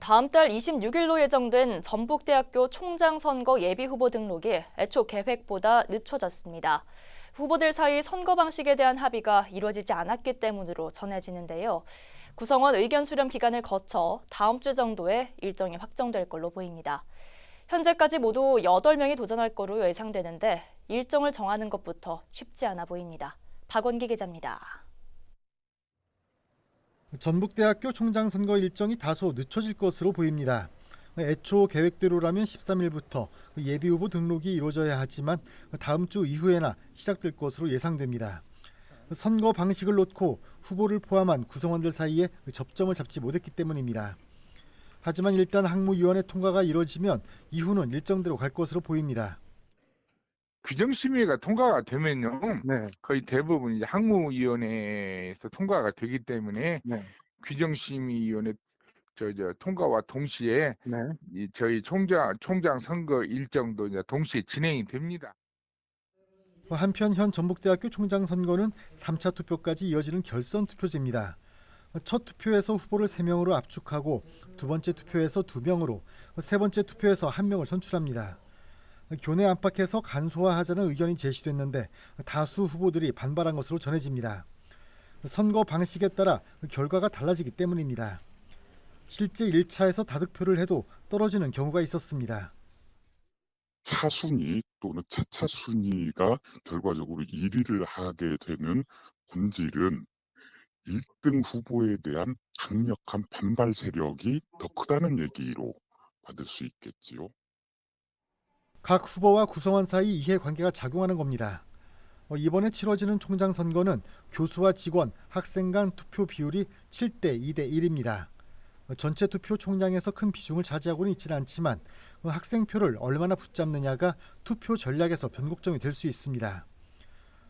다음 달 26일로 예정된 전북대학교 총장 선거 예비 후보 등록이 애초 계획보다 늦춰졌습니다. 후보들 사이 선거 방식에 대한 합의가 이루어지지 않았기 때문으로 전해지는데요. 구성원 의견 수렴 기간을 거쳐 다음 주 정도에 일정이 확정될 걸로 보입니다. 현재까지 모두 8명이 도전할 거로 예상되는데 일정을 정하는 것부터 쉽지 않아 보입니다. 박원기 기자입니다. 전북대학교 총장 선거 일정이 다소 늦춰질 것으로 보입니다. 애초 계획대로라면 13일부터 예비 후보 등록이 이루어져야 하지만 다음 주 이후에나 시작될 것으로 예상됩니다. 선거 방식을 놓고 후보를 포함한 구성원들 사이에 접점을 잡지 못했기 때문입니다. 하지만 일단 항무위원회 통과가 이루어지면 이후는 일정대로 갈 것으로 보입니다. 규정심의가 통과가 되면요 네, 거의 대부분 이제 항무위원회에서 통과가 되기 때문에 네, 규정심의위원회 저, 저 통과와 동시에 네. 이 저희 총장 총장 선거 일정도 이제 동시에 진행이 됩니다. 한편 현 전북대학교 총장 선거는 3차 투표까지 이어지는 결선 투표제입니다. 첫 투표에서 후보를 3명으로 압축하고 두 번째 투표에서 2명으로 세 번째 투표에서 1명을 선출합니다. 교내 안팎에서 간소화하자는 의견이 제시됐는데 다수 후보들이 반발한 것으로 전해집니다. 선거 방식에 따라 결과가 달라지기 때문입니다. 실제 1차에서 다득표를 해도 떨어지는 경우가 있었습니다. 차순위 또는 차차 순위가 결과적으로 1위를 하게 되는 본질은 1등 후보에 대한 강력한 반발 세력이 더 크다는 얘기로 받을 수 있겠지요. 각 후보와 구성원 사이 이해관계가 작용하는 겁니다. 어, 이번에 치러지는 총장 선거는 교수와 직원, 학생 간 투표 비율이 7대 2대 1입니다. 어, 전체 투표 총량에서 큰 비중을 차지하고는 있지는 않지만 어, 학생표를 얼마나 붙잡느냐가 투표 전략에서 변곡점이 될 수 있습니다.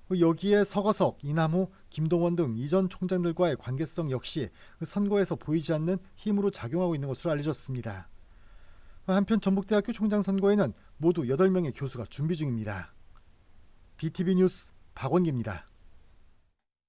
어, 여기에 서거석, 이남호, 김동원 등 이전 총장들과의 관계성 역시 그 선거에서 보이지 않는 힘으로 작용하고 있는 것으로 알려졌습니다. 한편 전북대학교 총장 선거에는 모두 8명의 교수가 준비 중입니다. BTV 뉴스 박원기입니다.